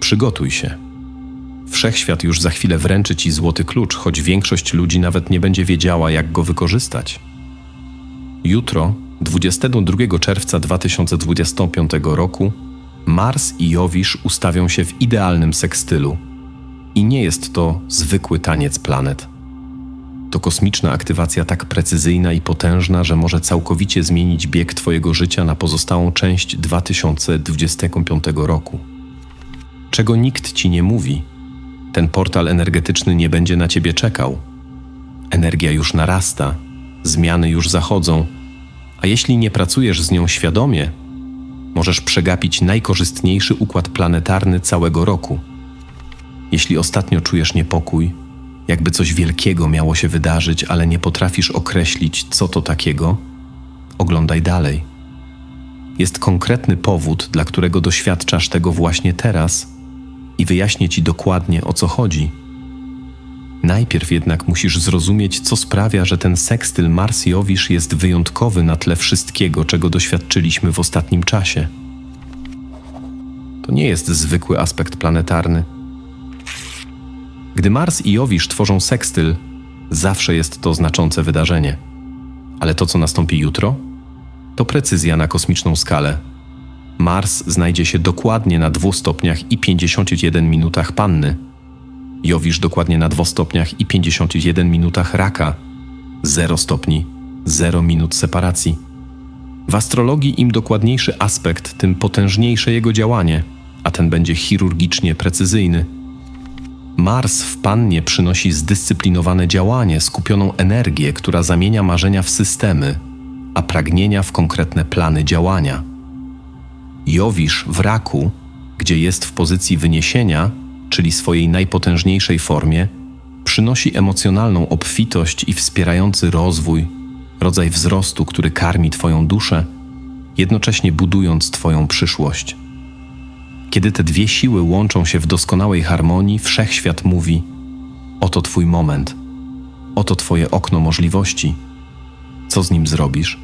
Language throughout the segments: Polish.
Przygotuj się. Wszechświat już za chwilę wręczy ci złoty klucz, choć większość ludzi nawet nie będzie wiedziała, jak go wykorzystać. Jutro, 22 czerwca 2025 roku, Mars i Jowisz ustawią się w idealnym sekstylu. I nie jest to zwykły taniec planet. To kosmiczna aktywacja tak precyzyjna i potężna, że może całkowicie zmienić bieg Twojego życia na pozostałą część 2025 roku. Czego nikt Ci nie mówi, ten portal energetyczny nie będzie na Ciebie czekał. Energia już narasta, zmiany już zachodzą, a jeśli nie pracujesz z nią świadomie, możesz przegapić najkorzystniejszy układ planetarny całego roku. Jeśli ostatnio czujesz niepokój, jakby coś wielkiego miało się wydarzyć, ale nie potrafisz określić, co to takiego, oglądaj dalej. Jest konkretny powód, dla którego doświadczasz tego właśnie teraz i wyjaśnię ci dokładnie o co chodzi. Najpierw jednak musisz zrozumieć, co sprawia, że ten sekstyl Mars-Jowisz jest wyjątkowy na tle wszystkiego, czego doświadczyliśmy w ostatnim czasie. To nie jest zwykły aspekt planetarny. Gdy Mars i Jowisz tworzą sekstyl, zawsze jest to znaczące wydarzenie. Ale to, co nastąpi jutro, to precyzja na kosmiczną skalę. Mars znajdzie się dokładnie na 2 stopniach i 51 minutach Panny. Jowisz dokładnie na 2 stopniach i 51 minutach Raka. 0 stopni, 0 minut separacji. W astrologii im dokładniejszy aspekt, tym potężniejsze jego działanie, a ten będzie chirurgicznie precyzyjny. Mars w Pannie przynosi zdyscyplinowane działanie, skupioną energię, która zamienia marzenia w systemy, a pragnienia w konkretne plany działania. Jowisz w raku, gdzie jest w pozycji wyniesienia, czyli swojej najpotężniejszej formie, przynosi emocjonalną obfitość i wspierający rozwój, rodzaj wzrostu, który karmi Twoją duszę, jednocześnie budując Twoją przyszłość. Kiedy te dwie siły łączą się w doskonałej harmonii, wszechświat mówi: Oto Twój moment, oto Twoje okno możliwości. Co z nim zrobisz?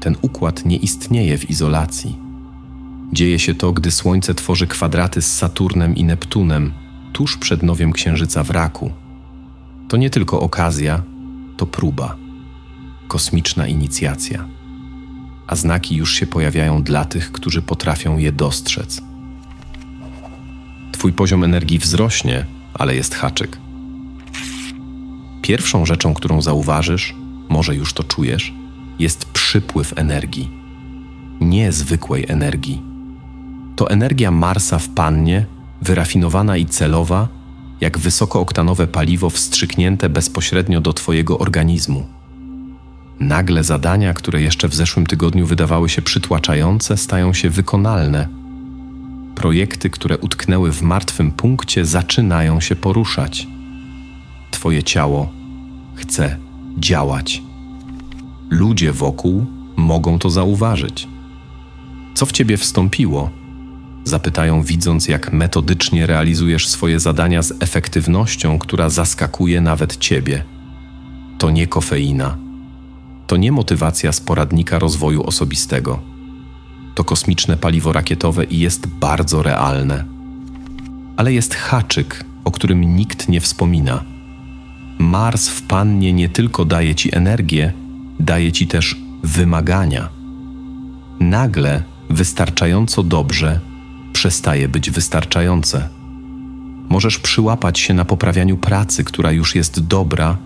Ten układ nie istnieje w izolacji. Dzieje się to, gdy Słońce tworzy kwadraty z Saturnem i Neptunem tuż przed nowiem Księżyca w raku. To nie tylko okazja, to próba, kosmiczna inicjacja. A znaki już się pojawiają dla tych, którzy potrafią je dostrzec. Twój poziom energii wzrośnie, ale jest haczyk. Pierwszą rzeczą, którą zauważysz, może już to czujesz, jest przypływ energii. Nie zwykłej energii. To energia Marsa w pannie, wyrafinowana i celowa, jak wysokooktanowe paliwo wstrzyknięte bezpośrednio do Twojego organizmu. Nagle zadania, które jeszcze w zeszłym tygodniu wydawały się przytłaczające, stają się wykonalne. Projekty, które utknęły w martwym punkcie, zaczynają się poruszać. Twoje ciało chce działać. Ludzie wokół mogą to zauważyć. Co w ciebie wstąpiło? Zapytają, widząc, jak metodycznie realizujesz swoje zadania z efektywnością, która zaskakuje nawet ciebie. To nie kofeina. To nie motywacja z poradnika rozwoju osobistego. To kosmiczne paliwo rakietowe i jest bardzo realne. Ale jest haczyk, o którym nikt nie wspomina. Mars w pannie nie tylko daje ci energię, daje ci też wymagania. Nagle wystarczająco dobrze przestaje być wystarczające. Możesz przyłapać się na poprawianiu pracy, która już jest dobra,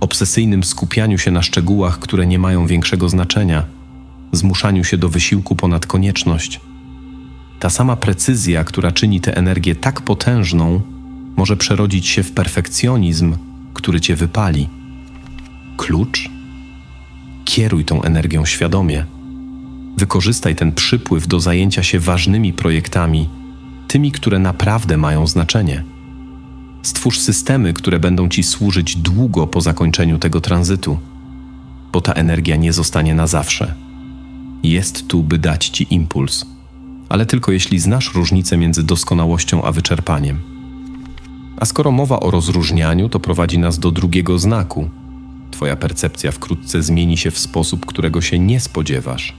obsesyjnym skupianiu się na szczegółach, które nie mają większego znaczenia, zmuszaniu się do wysiłku ponad konieczność. Ta sama precyzja, która czyni tę energię tak potężną, może przerodzić się w perfekcjonizm, który cię wypali. Klucz? Kieruj tą energią świadomie. Wykorzystaj ten przypływ do zajęcia się ważnymi projektami, tymi, które naprawdę mają znaczenie. Stwórz systemy, które będą ci służyć długo po zakończeniu tego tranzytu, bo ta energia nie zostanie na zawsze. Jest tu, by dać ci impuls, ale tylko jeśli znasz różnicę między doskonałością a wyczerpaniem. A skoro mowa o rozróżnianiu, to prowadzi nas do drugiego znaku Twoja percepcja wkrótce zmieni się w sposób, którego się nie spodziewasz.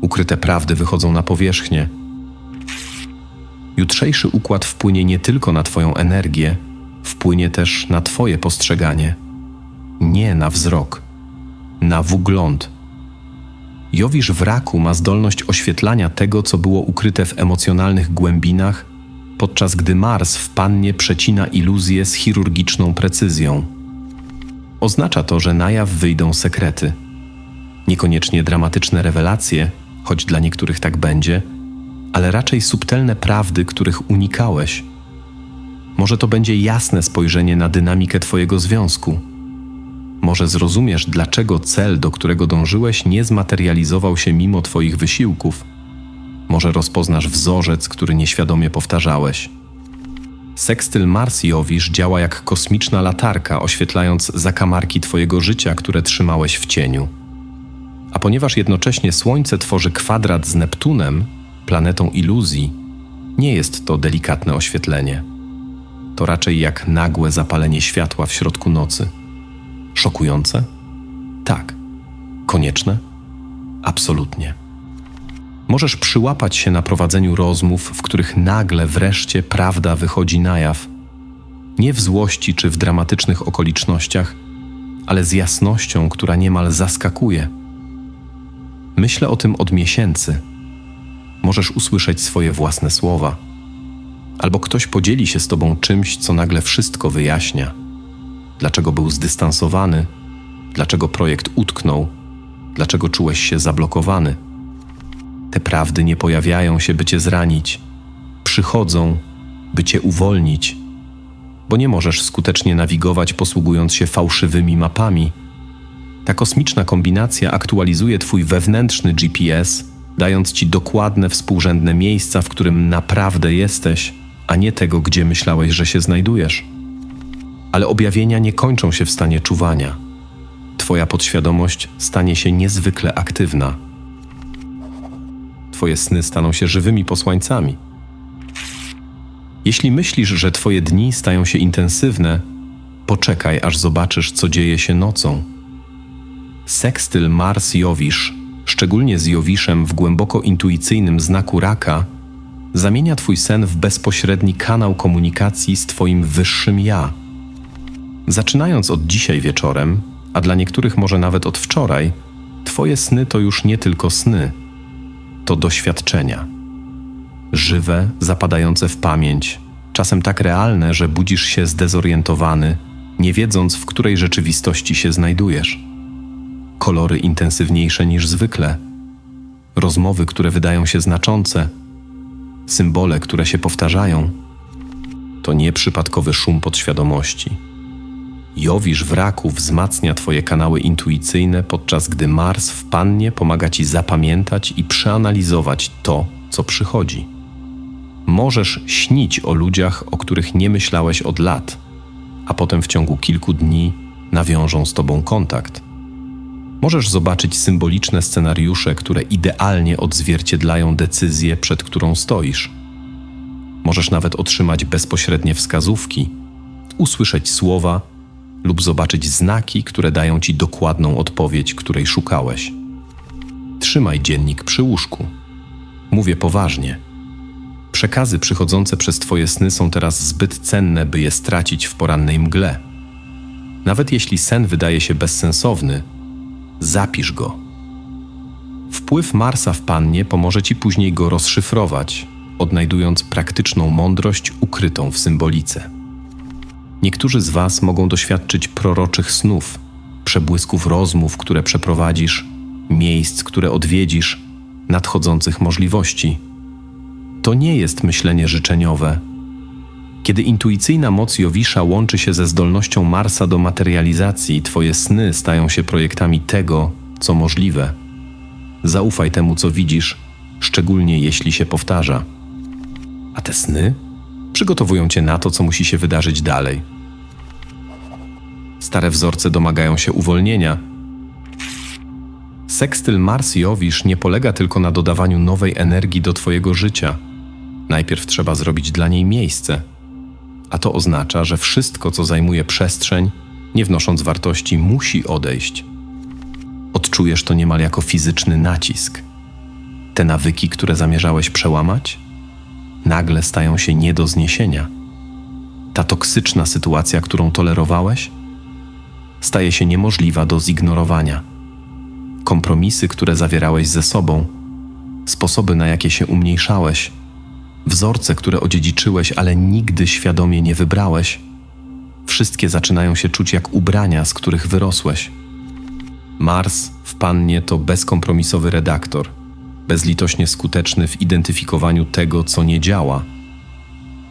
Ukryte prawdy wychodzą na powierzchnię. Jutrzejszy układ wpłynie nie tylko na Twoją energię, wpłynie też na Twoje postrzeganie. Nie na wzrok, na wgląd. Jowisz w raku ma zdolność oświetlania tego, co było ukryte w emocjonalnych głębinach, podczas gdy Mars w pannie przecina iluzję z chirurgiczną precyzją. Oznacza to, że na jaw wyjdą sekrety. Niekoniecznie dramatyczne rewelacje, choć dla niektórych tak będzie, ale raczej subtelne prawdy, których unikałeś. Może to będzie jasne spojrzenie na dynamikę Twojego związku. Może zrozumiesz, dlaczego cel, do którego dążyłeś, nie zmaterializował się mimo Twoich wysiłków. Może rozpoznasz wzorzec, który nieświadomie powtarzałeś. Sekstyl Mars Jowisz działa jak kosmiczna latarka, oświetlając zakamarki Twojego życia, które trzymałeś w cieniu. A ponieważ jednocześnie Słońce tworzy kwadrat z Neptunem, planetą iluzji, nie jest to delikatne oświetlenie. To raczej jak nagłe zapalenie światła w środku nocy. Szokujące? Tak. Konieczne? Absolutnie. Możesz przyłapać się na prowadzeniu rozmów, w których nagle wreszcie prawda wychodzi na jaw. Nie w złości czy w dramatycznych okolicznościach, ale z jasnością, która niemal zaskakuje. Myślę o tym od miesięcy. Możesz usłyszeć swoje własne słowa, albo ktoś podzieli się z tobą czymś, co nagle wszystko wyjaśnia. Dlaczego był zdystansowany, dlaczego projekt utknął, dlaczego czułeś się zablokowany. Te prawdy nie pojawiają się, by cię zranić, przychodzą, by cię uwolnić, bo nie możesz skutecznie nawigować posługując się fałszywymi mapami. Ta kosmiczna kombinacja aktualizuje twój wewnętrzny GPS, dając ci dokładne współrzędne miejsca, w którym naprawdę jesteś, a nie tego, gdzie myślałeś, że się znajdujesz. Ale objawienia nie kończą się w stanie czuwania. Twoja podświadomość stanie się niezwykle aktywna. Twoje sny staną się żywymi posłańcami. Jeśli myślisz, że Twoje dni stają się intensywne, poczekaj, aż zobaczysz, co dzieje się nocą. Sekstyl Mars-Jowisz, szczególnie z Jowiszem w głęboko intuicyjnym znaku raka, zamienia Twój sen w bezpośredni kanał komunikacji z Twoim wyższym ja. Zaczynając od dzisiaj wieczorem, a dla niektórych może nawet od wczoraj, Twoje sny to już nie tylko sny, to doświadczenia. Żywe, zapadające w pamięć, czasem tak realne, że budzisz się zdezorientowany, nie wiedząc, w której rzeczywistości się znajdujesz. Kolory intensywniejsze niż zwykle, rozmowy, które wydają się znaczące, symbole, które się powtarzają. To nieprzypadkowy szum podświadomości. Jowisz w raku wzmacnia Twoje kanały intuicyjne, podczas gdy Mars w pannie pomaga Ci zapamiętać i przeanalizować to, co przychodzi. Możesz śnić o ludziach, o których nie myślałeś od lat, a potem w ciągu kilku dni nawiążą z Tobą kontakt. Możesz zobaczyć symboliczne scenariusze, które idealnie odzwierciedlają decyzję, przed którą stoisz. Możesz nawet otrzymać bezpośrednie wskazówki, usłyszeć słowa lub zobaczyć znaki, które dają ci dokładną odpowiedź, której szukałeś. Trzymaj dziennik przy łóżku. Mówię poważnie. Przekazy przychodzące przez Twoje sny są teraz zbyt cenne, by je stracić w porannej mgle. Nawet jeśli sen wydaje się bezsensowny, zapisz go. Wpływ Marsa w pannie pomoże Ci później go rozszyfrować, odnajdując praktyczną mądrość ukrytą w symbolice. Niektórzy z Was mogą doświadczyć proroczych snów, przebłysków rozmów, które przeprowadzisz, miejsc, które odwiedzisz, nadchodzących możliwości. To nie jest myślenie życzeniowe. Kiedy intuicyjna moc Jowisza łączy się ze zdolnością Marsa do materializacji, Twoje sny stają się projektami tego, co możliwe. Zaufaj temu, co widzisz, szczególnie jeśli się powtarza. A te sny przygotowują cię na to, co musi się wydarzyć dalej. Stare wzorce domagają się uwolnienia. Sekstyl Mars Jowisz nie polega tylko na dodawaniu nowej energii do Twojego życia. Najpierw trzeba zrobić dla niej miejsce. A to oznacza, że wszystko, co zajmuje przestrzeń, nie wnosząc wartości, musi odejść. Odczujesz to niemal jako fizyczny nacisk. Te nawyki, które zamierzałeś przełamać, nagle stają się nie do zniesienia. Ta toksyczna sytuacja, którą tolerowałeś, staje się niemożliwa do zignorowania. Kompromisy, które zawierałeś ze sobą, sposoby, na jakie się umniejszałeś, wzorce, które odziedziczyłeś, ale nigdy świadomie nie wybrałeś, wszystkie zaczynają się czuć jak ubrania, z których wyrosłeś. Mars w pannie to bezkompromisowy redaktor, bezlitośnie skuteczny w identyfikowaniu tego, co nie działa.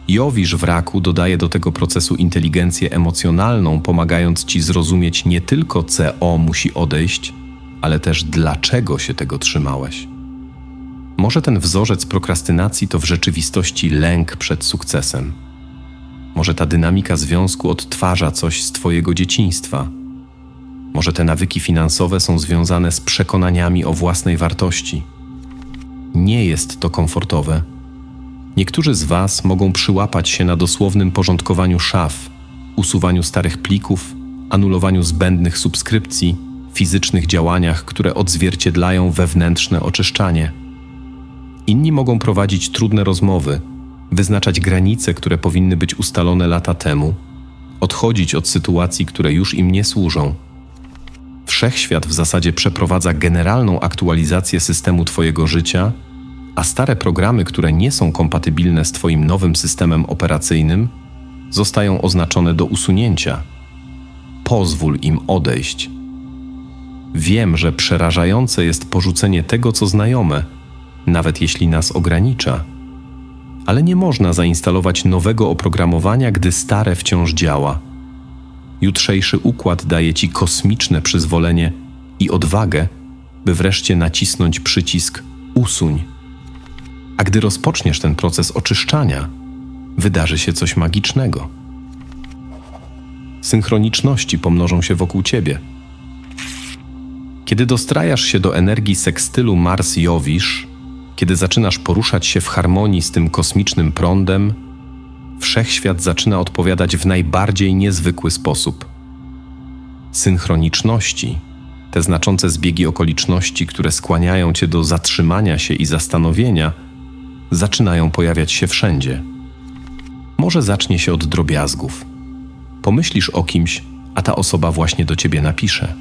Jowisz w raku dodaje do tego procesu inteligencję emocjonalną, pomagając ci zrozumieć nie tylko CO musi odejść, ale też dlaczego się tego trzymałeś. Może ten wzorzec prokrastynacji to w rzeczywistości lęk przed sukcesem. Może ta dynamika związku odtwarza coś z Twojego dzieciństwa. Może te nawyki finansowe są związane z przekonaniami o własnej wartości. Nie jest to komfortowe. Niektórzy z Was mogą przyłapać się na dosłownym porządkowaniu szaf, usuwaniu starych plików, anulowaniu zbędnych subskrypcji, fizycznych działaniach, które odzwierciedlają wewnętrzne oczyszczanie. Inni mogą prowadzić trudne rozmowy, wyznaczać granice, które powinny być ustalone lata temu, odchodzić od sytuacji, które już im nie służą. Wszechświat w zasadzie przeprowadza generalną aktualizację systemu Twojego życia, a stare programy, które nie są kompatybilne z Twoim nowym systemem operacyjnym, zostają oznaczone do usunięcia. Pozwól im odejść. Wiem, że przerażające jest porzucenie tego, co znajome, nawet jeśli nas ogranicza. Ale nie można zainstalować nowego oprogramowania, gdy stare wciąż działa. Jutrzejszy układ daje ci kosmiczne przyzwolenie i odwagę, by wreszcie nacisnąć przycisk usuń. A gdy rozpoczniesz ten proces oczyszczania, wydarzy się coś magicznego. Synchroniczności pomnożą się wokół ciebie. Kiedy dostrajasz się do energii sekstylu Mars-Jowisz, kiedy zaczynasz poruszać się w harmonii z tym kosmicznym prądem, wszechświat zaczyna odpowiadać w najbardziej niezwykły sposób. Synchroniczności, te znaczące zbiegi okoliczności, które skłaniają cię do zatrzymania się i zastanowienia, zaczynają pojawiać się wszędzie. Może zacznie się od drobiazgów. Pomyślisz o kimś, a ta osoba właśnie do ciebie napisze.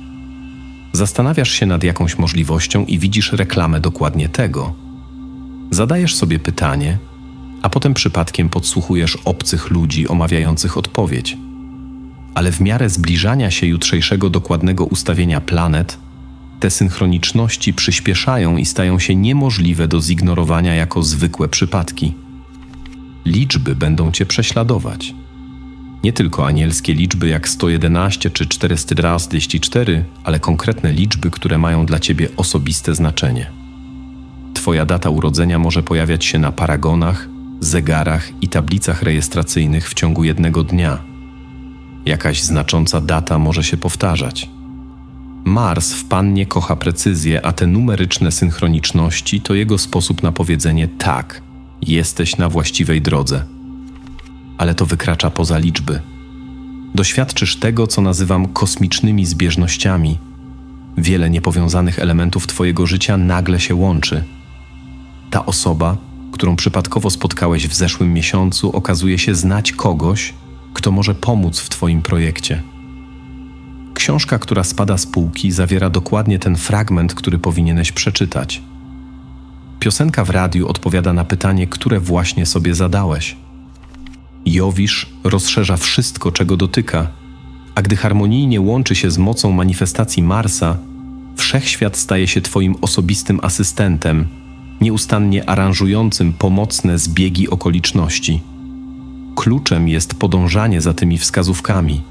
Zastanawiasz się nad jakąś możliwością i widzisz reklamę dokładnie tego. Zadajesz sobie pytanie, a potem przypadkiem podsłuchujesz obcych ludzi omawiających odpowiedź. Ale w miarę zbliżania się jutrzejszego dokładnego ustawienia planet, te synchroniczności przyspieszają i stają się niemożliwe do zignorowania jako zwykłe przypadki. Liczby będą cię prześladować. Nie tylko anielskie liczby jak 111 czy 444, ale konkretne liczby, które mają dla ciebie osobiste znaczenie. Twoja data urodzenia może pojawiać się na paragonach, zegarach i tablicach rejestracyjnych w ciągu jednego dnia. Jakaś znacząca data może się powtarzać. Mars w pannie kocha precyzję, a te numeryczne synchroniczności to jego sposób na powiedzenie tak, jesteś na właściwej drodze. Ale to wykracza poza liczby. Doświadczysz tego, co nazywam kosmicznymi zbieżnościami. Wiele niepowiązanych elementów Twojego życia nagle się łączy. Ta osoba, którą przypadkowo spotkałeś w zeszłym miesiącu, okazuje się znać kogoś, kto może pomóc w Twoim projekcie. Książka, która spada z półki, zawiera dokładnie ten fragment, który powinieneś przeczytać. Piosenka w radiu odpowiada na pytanie, które właśnie sobie zadałeś. Jowisz rozszerza wszystko, czego dotyka, a gdy harmonijnie łączy się z mocą manifestacji Marsa, wszechświat staje się Twoim osobistym asystentem, nieustannie aranżującym pomocne zbiegi okoliczności. Kluczem jest podążanie za tymi wskazówkami.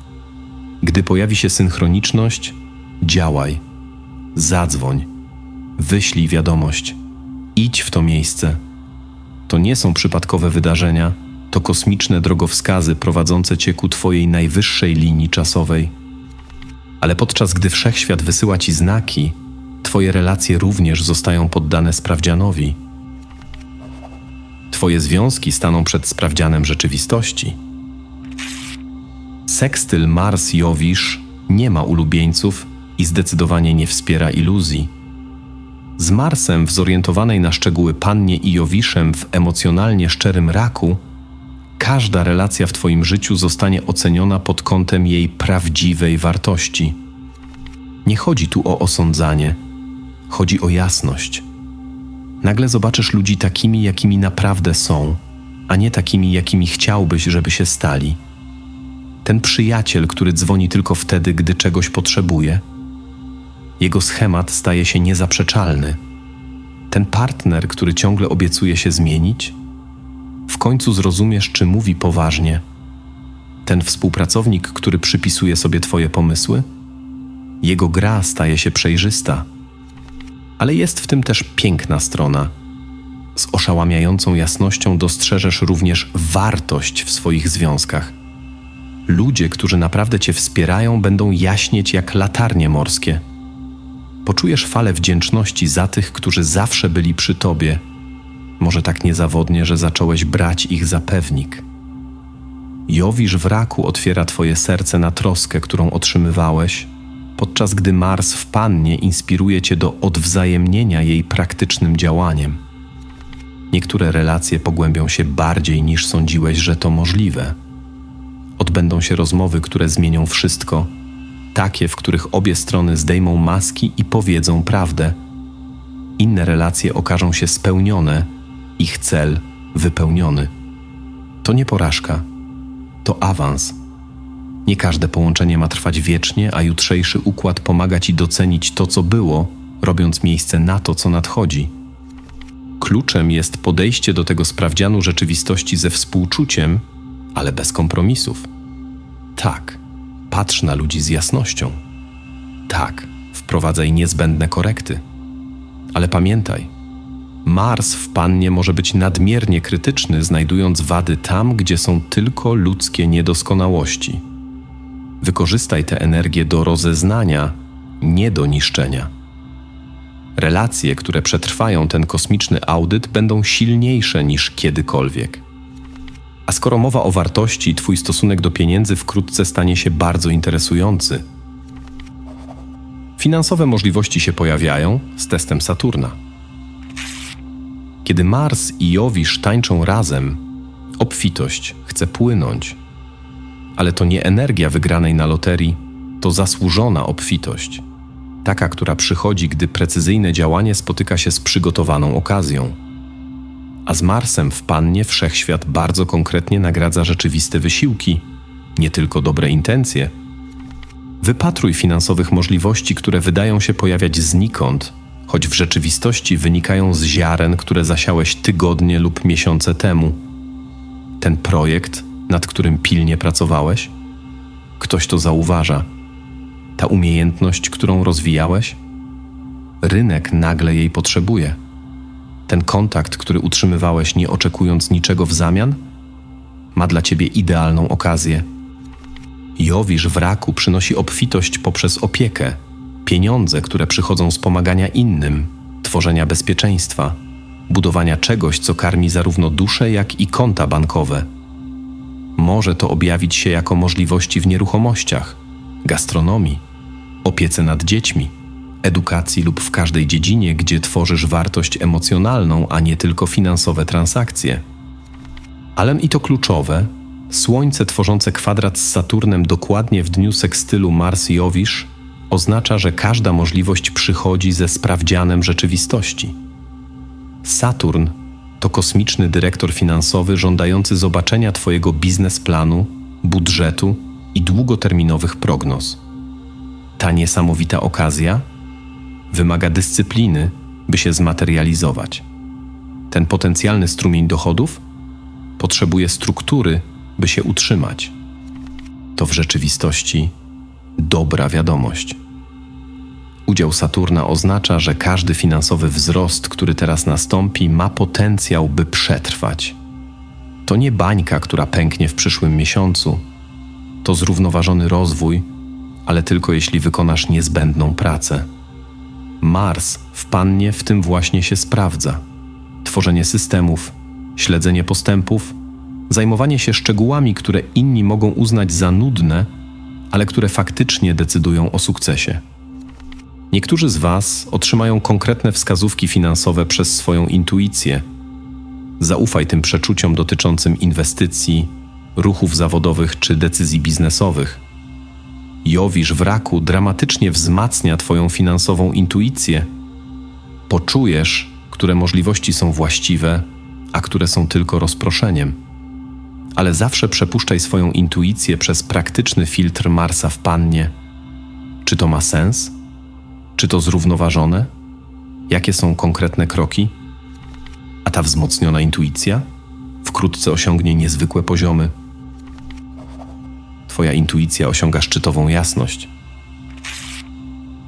Gdy pojawi się synchroniczność, działaj, zadzwoń, wyślij wiadomość, idź w to miejsce. To nie są przypadkowe wydarzenia, to kosmiczne drogowskazy prowadzące cię ku Twojej najwyższej linii czasowej. Ale podczas gdy wszechświat wysyła ci znaki, Twoje relacje również zostają poddane sprawdzianowi. Twoje związki staną przed sprawdzianem rzeczywistości. Sekstyl Mars-Jowisz nie ma ulubieńców i zdecydowanie nie wspiera iluzji. Z Marsem w zorientowanej na szczegóły pannie i Jowiszem w emocjonalnie szczerym raku, każda relacja w Twoim życiu zostanie oceniona pod kątem jej prawdziwej wartości. Nie chodzi tu o osądzanie, chodzi o jasność. Nagle zobaczysz ludzi takimi, jakimi naprawdę są, a nie takimi, jakimi chciałbyś, żeby się stali. Ten przyjaciel, który dzwoni tylko wtedy, gdy czegoś potrzebuje, jego schemat staje się niezaprzeczalny. Ten partner, który ciągle obiecuje się zmienić, w końcu zrozumiesz, czy mówi poważnie. Ten współpracownik, który przypisuje sobie Twoje pomysły, jego gra staje się przejrzysta. Ale jest w tym też piękna strona. Z oszałamiającą jasnością dostrzeżesz również wartość w swoich związkach. Ludzie, którzy naprawdę Cię wspierają, będą jaśnieć jak latarnie morskie. Poczujesz falę wdzięczności za tych, którzy zawsze byli przy Tobie, może tak niezawodnie, że zacząłeś brać ich za pewnik. Jowisz w raku otwiera Twoje serce na troskę, którą otrzymywałeś, podczas gdy Mars w Pannie inspiruje Cię do odwzajemnienia jej praktycznym działaniem. Niektóre relacje pogłębią się bardziej niż sądziłeś, że to możliwe. Odbędą się rozmowy, które zmienią wszystko, takie, w których obie strony zdejmą maski i powiedzą prawdę. Inne relacje okażą się spełnione, ich cel wypełniony. To nie porażka, to awans. Nie każde połączenie ma trwać wiecznie, a jutrzejszy układ pomaga ci docenić to, co było, robiąc miejsce na to, co nadchodzi. Kluczem jest podejście do tego sprawdzianu rzeczywistości ze współczuciem, ale bez kompromisów. Tak, patrz na ludzi z jasnością. Tak, wprowadzaj niezbędne korekty. Ale pamiętaj, Mars w pannie może być nadmiernie krytyczny, znajdując wady tam, gdzie są tylko ludzkie niedoskonałości. Wykorzystaj tę energię do rozeznania, nie do niszczenia. Relacje, które przetrwają ten kosmiczny audyt, będą silniejsze niż kiedykolwiek. A skoro mowa o wartości, Twój stosunek do pieniędzy wkrótce stanie się bardzo interesujący. Finansowe możliwości się pojawiają z testem Saturna. Kiedy Mars i Jowisz tańczą razem, obfitość chce płynąć. Ale to nie energia wygranej na loterii, to zasłużona obfitość. Taka, która przychodzi, gdy precyzyjne działanie spotyka się z przygotowaną okazją. A z Marsem w pannie wszechświat bardzo konkretnie nagradza rzeczywiste wysiłki, nie tylko dobre intencje. Wypatruj finansowych możliwości, które wydają się pojawiać znikąd, choć w rzeczywistości wynikają z ziaren, które zasiałeś tygodnie lub miesiące temu. Ten projekt, nad którym pilnie pracowałeś? Ktoś to zauważa. Ta umiejętność, którą rozwijałeś? Rynek nagle jej potrzebuje. Ten kontakt, który utrzymywałeś, nie oczekując niczego w zamian, ma dla ciebie idealną okazję. Jowisz w raku przynosi obfitość poprzez opiekę, pieniądze, które przychodzą z pomagania innym, tworzenia bezpieczeństwa, budowania czegoś, co karmi zarówno duszę, jak i konta bankowe. Może to objawić się jako możliwości w nieruchomościach, gastronomii, opiece nad dziećmi, edukacji lub w każdej dziedzinie, gdzie tworzysz wartość emocjonalną, a nie tylko finansowe transakcje. Ale i to kluczowe, Słońce tworzące kwadrat z Saturnem dokładnie w dniu sekstylu Mars-Jowisz oznacza, że każda możliwość przychodzi ze sprawdzianem rzeczywistości. Saturn to kosmiczny dyrektor finansowy żądający zobaczenia Twojego biznesplanu, budżetu i długoterminowych prognoz. Ta niesamowita okazja wymaga dyscypliny, by się zmaterializować. Ten potencjalny strumień dochodów potrzebuje struktury, by się utrzymać. To w rzeczywistości dobra wiadomość. Udział Saturna oznacza, że każdy finansowy wzrost, który teraz nastąpi, ma potencjał, by przetrwać. To nie bańka, która pęknie w przyszłym miesiącu. To zrównoważony rozwój, ale tylko jeśli wykonasz niezbędną pracę. Mars w pannie w tym właśnie się sprawdza. Tworzenie systemów, śledzenie postępów, zajmowanie się szczegółami, które inni mogą uznać za nudne, ale które faktycznie decydują o sukcesie. Niektórzy z Was otrzymają konkretne wskazówki finansowe przez swoją intuicję. Zaufaj tym przeczuciom dotyczącym inwestycji, ruchów zawodowych czy decyzji biznesowych. Jowisz w raku dramatycznie wzmacnia Twoją finansową intuicję. Poczujesz, które możliwości są właściwe, a które są tylko rozproszeniem. Ale zawsze przepuszczaj swoją intuicję przez praktyczny filtr Marsa w pannie. Czy to ma sens? Czy to zrównoważone? Jakie są konkretne kroki? A ta wzmocniona intuicja wkrótce osiągnie niezwykłe poziomy. Twoja intuicja osiąga szczytową jasność.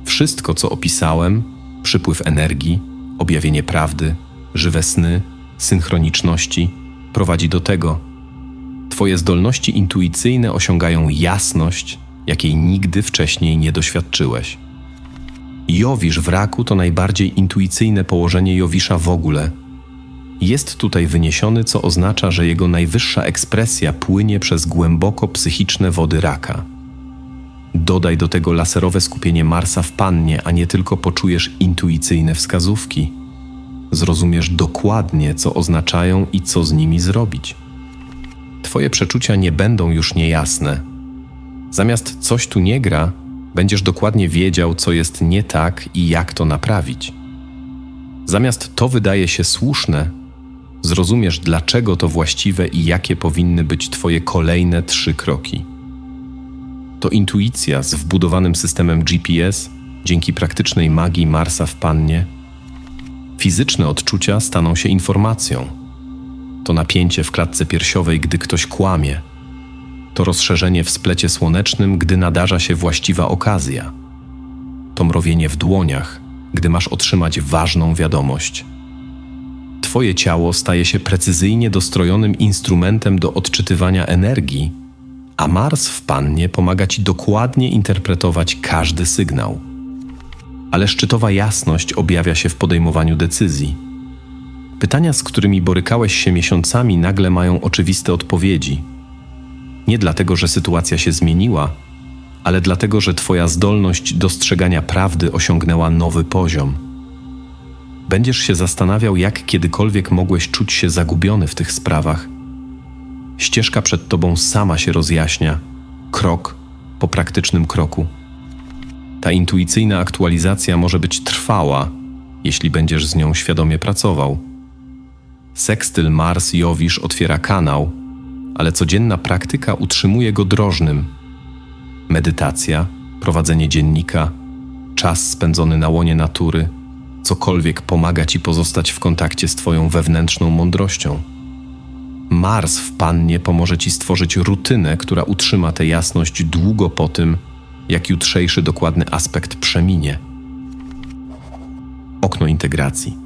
Wszystko, co opisałem przypływ energii, objawienie prawdy, żywe sny, synchroniczności prowadzi do tego. Twoje zdolności intuicyjne osiągają jasność, jakiej nigdy wcześniej nie doświadczyłeś. Jowisz w raku to najbardziej intuicyjne położenie Jowisza w ogóle. Jest tutaj wyniesiony, co oznacza, że jego najwyższa ekspresja płynie przez głęboko psychiczne wody raka. Dodaj do tego laserowe skupienie Marsa w pannie, a nie tylko poczujesz intuicyjne wskazówki. Zrozumiesz dokładnie, co oznaczają i co z nimi zrobić. Twoje przeczucia nie będą już niejasne. Zamiast coś tu nie gra, będziesz dokładnie wiedział, co jest nie tak i jak to naprawić. Zamiast to wydaje się słuszne, zrozumiesz, dlaczego to właściwe i jakie powinny być Twoje kolejne trzy kroki. To intuicja z wbudowanym systemem GPS, dzięki praktycznej magii Marsa w pannie. Fizyczne odczucia staną się informacją. To napięcie w klatce piersiowej, gdy ktoś kłamie. To rozszerzenie w splecie słonecznym, gdy nadarza się właściwa okazja. To mrowienie w dłoniach, gdy masz otrzymać ważną wiadomość. Twoje ciało staje się precyzyjnie dostrojonym instrumentem do odczytywania energii, a Mars w pannie pomaga Ci dokładnie interpretować każdy sygnał. Ale szczytowa jasność objawia się w podejmowaniu decyzji. Pytania, z którymi borykałeś się miesiącami, nagle mają oczywiste odpowiedzi. Nie dlatego, że sytuacja się zmieniła, ale dlatego, że Twoja zdolność dostrzegania prawdy osiągnęła nowy poziom. Będziesz się zastanawiał, jak kiedykolwiek mogłeś czuć się zagubiony w tych sprawach. Ścieżka przed Tobą sama się rozjaśnia, krok po praktycznym kroku. Ta intuicyjna aktualizacja może być trwała, jeśli będziesz z nią świadomie pracował. Sekstyl Mars Jowisz otwiera kanał, ale codzienna praktyka utrzymuje go drożnym. Medytacja, prowadzenie dziennika, czas spędzony na łonie natury, cokolwiek pomaga ci pozostać w kontakcie z Twoją wewnętrzną mądrością. Mars w pannie pomoże ci stworzyć rutynę, która utrzyma tę jasność długo po tym, jak jutrzejszy dokładny aspekt przeminie. Okno integracji.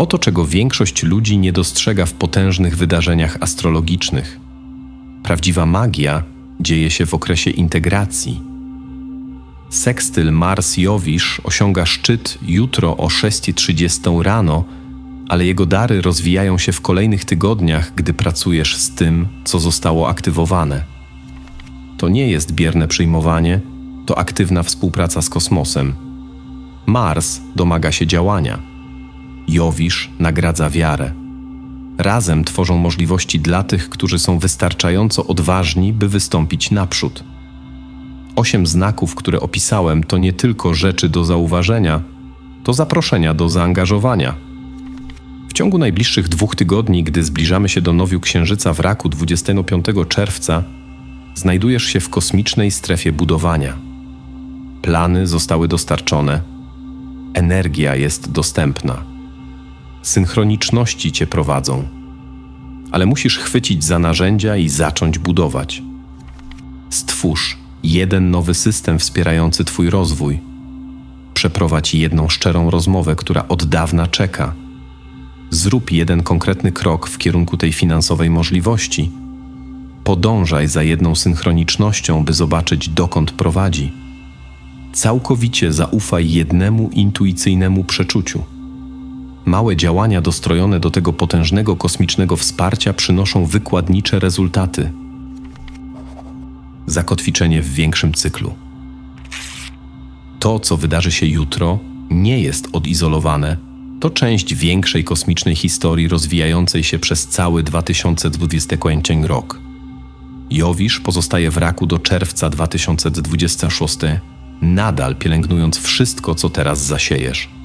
Oto czego większość ludzi nie dostrzega w potężnych wydarzeniach astrologicznych. Prawdziwa magia dzieje się w okresie integracji. Sekstyl Mars-Jowisz osiąga szczyt jutro o 6.30 rano, ale jego dary rozwijają się w kolejnych tygodniach, gdy pracujesz z tym, co zostało aktywowane. To nie jest bierne przyjmowanie, to aktywna współpraca z kosmosem. Mars domaga się działania. Jowisz nagradza wiarę. Razem tworzą możliwości dla tych, którzy są wystarczająco odważni, by wystąpić naprzód. Osiem znaków, które opisałem, to nie tylko rzeczy do zauważenia, to zaproszenia do zaangażowania. W ciągu najbliższych dwóch tygodni, gdy zbliżamy się do nowiu Księżyca w Raku 25 czerwca, znajdujesz się w kosmicznej strefie budowania. Plany zostały dostarczone, energia jest dostępna. Synchroniczności cię prowadzą, ale musisz chwycić za narzędzia i zacząć budować. Stwórz jeden nowy system wspierający Twój rozwój. Przeprowadź jedną szczerą rozmowę, która od dawna czeka. Zrób jeden konkretny krok w kierunku tej finansowej możliwości. Podążaj za jedną synchronicznością, by zobaczyć, dokąd prowadzi. Całkowicie zaufaj jednemu intuicyjnemu przeczuciu. Małe działania dostrojone do tego potężnego kosmicznego wsparcia przynoszą wykładnicze rezultaty. zakotwiczenie w większym cyklu. To, co wydarzy się jutro, nie jest odizolowane. To część większej kosmicznej historii rozwijającej się przez cały 2025 rok. Jowisz pozostaje w raku do czerwca 2026, nadal pielęgnując wszystko, co teraz zasiejesz.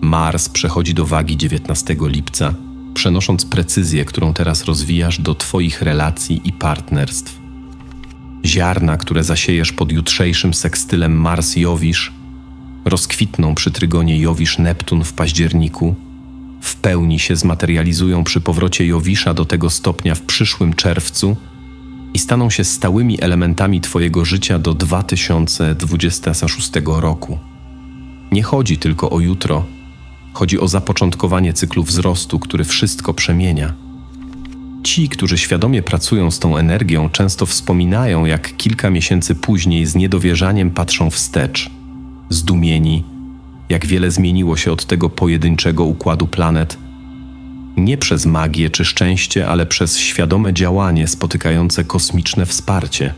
Mars przechodzi do wagi 19 lipca, przenosząc precyzję, którą teraz rozwijasz do Twoich relacji i partnerstw. Ziarna, które zasiejesz pod jutrzejszym sekstylem Mars-Jowisz, rozkwitną przy trygonie Jowisz-Neptun w październiku, w pełni się zmaterializują przy powrocie Jowisza do tego stopnia w przyszłym czerwcu i staną się stałymi elementami Twojego życia do 2026 roku. Nie chodzi tylko o jutro, chodzi o zapoczątkowanie cyklu wzrostu, który wszystko przemienia. Ci, którzy świadomie pracują z tą energią, często wspominają, jak kilka miesięcy później z niedowierzaniem patrzą wstecz, zdumieni, jak wiele zmieniło się od tego pojedynczego układu planet. Nie przez magię czy szczęście, ale przez świadome działanie spotykające kosmiczne wsparcie.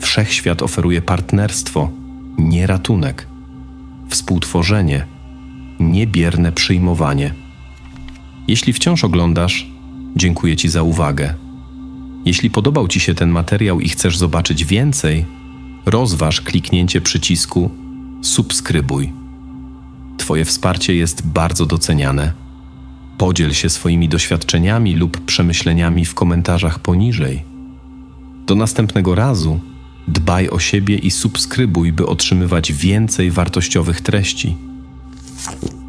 Wszechświat oferuje partnerstwo, nie ratunek, współtworzenie, nie bierne przyjmowanie. Jeśli wciąż oglądasz, dziękuję Ci za uwagę. Jeśli podobał Ci się ten materiał i chcesz zobaczyć więcej, rozważ kliknięcie przycisku subskrybuj. Twoje wsparcie jest bardzo doceniane. Podziel się swoimi doświadczeniami lub przemyśleniami w komentarzach poniżej. Do następnego razu dbaj o siebie i subskrybuj, by otrzymywać więcej wartościowych treści. Bye.